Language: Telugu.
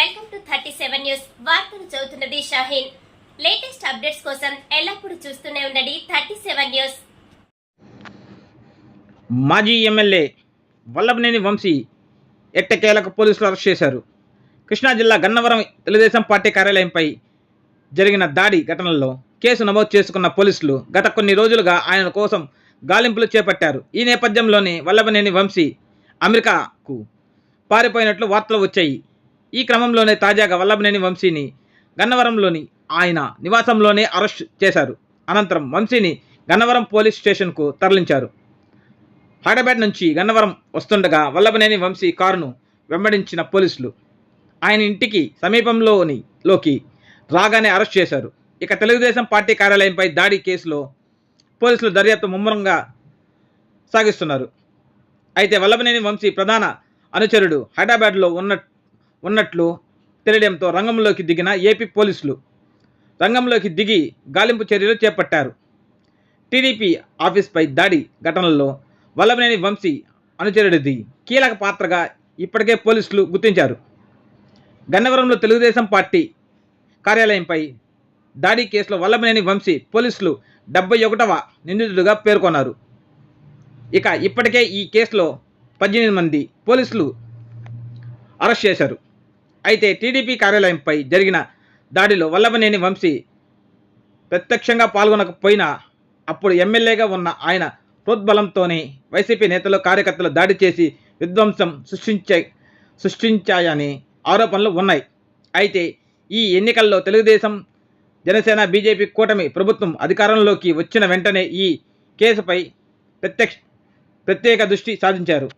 Welcome to thirty seven news. వార్తలు చదువుతున్నది షాహీన్. లేటెస్ట్ అప్డేట్స్ కోసం ఎల్లప్పుడూ చూస్తూనే ఉండండి థర్టీ సెవెన్ న్యూస్. మాజీ ఎమ్మెల్యే వల్లభనేని వంశీ ఎట్టకేలకు పోలీసులు అరెస్ట్ చేశారు. కృష్ణా జిల్లా గన్నవరం తెలుగుదేశం పార్టీ కార్యాలయంపై జరిగిన దాడి ఘటనలో కేసు నమోదు చేసుకున్న పోలీసులు గత కొన్ని రోజులుగా ఆయన కోసం గాలింపులు చేపట్టారు. ఈ నేపథ్యంలోనే వల్లభనేని వంశీ అమెరికాకు పారిపోయినట్లు వార్తలు వచ్చాయి. ఈ క్రమంలోనే తాజాగా వల్లభనేని వంశీని గన్నవరంలోని ఆయన నివాసంలోనే అరెస్ట్ చేశారు. అనంతరం వంశీని గన్నవరం పోలీస్ స్టేషన్కు తరలించారు. హైదరాబాద్ నుంచి గన్నవరం వస్తుండగా వల్లభనేని వంశీ కారును వెంబడించిన పోలీసులు ఆయన ఇంటికి సమీపంలోని లోకి రాగానే అరెస్ట్ చేశారు. ఇక తెలుగుదేశం పార్టీ కార్యాలయంపై దాడి కేసులో పోలీసులు దర్యాప్తు ముమ్మరంగా సాగిస్తున్నారు. అయితే వల్లభనేని వంశీ ప్రధాన అనుచరుడు హైదరాబాద్లో ఉన్న ఉన్నట్లు తెలియడంతో రంగంలోకి దిగిన ఏపీ పోలీసులు రంగంలోకి దిగి గాలింపు చర్యలు చేపట్టారు. టీడీపీ ఆఫీస్పై దాడి ఘటనలో వల్లభనేని వంశీ అనుచరుడిది కీలక పాత్రగా ఇప్పటికే పోలీసులు గుర్తించారు. గన్నవరంలో తెలుగుదేశం పార్టీ కార్యాలయంపై దాడి కేసులో వల్లభనేని వంశీ పోలీసులు డెబ్బై ఒకటవ నిందితుడిగా పేర్కొన్నారు. ఇక ఇప్పటికే ఈ కేసులో పద్దెనిమిది మంది పోలీసులు అరెస్ట్ చేశారు. అయితే టీడీపీ కార్యాలయంపై జరిగిన దాడిలో వల్లభనేని వంశీ ప్రత్యక్షంగా పాల్గొనకపోయినా అప్పుడు ఎమ్మెల్యేగా ఉన్న ఆయన ప్రోద్బలంతోనే వైసీపీ నేతలు కార్యకర్తలు దాడి చేసి విధ్వంసం సృష్టించే సృష్టించాయని ఆరోపణలు ఉన్నాయి. అయితే ఈ ఎన్నికల్లో తెలుగుదేశం జనసేన బీజేపీ కూటమి ప్రభుత్వం అధికారంలోకి వచ్చిన వెంటనే ఈ కేసుపై ప్రత్యక్ష ప్రత్యేక దృష్టి సాధించారు.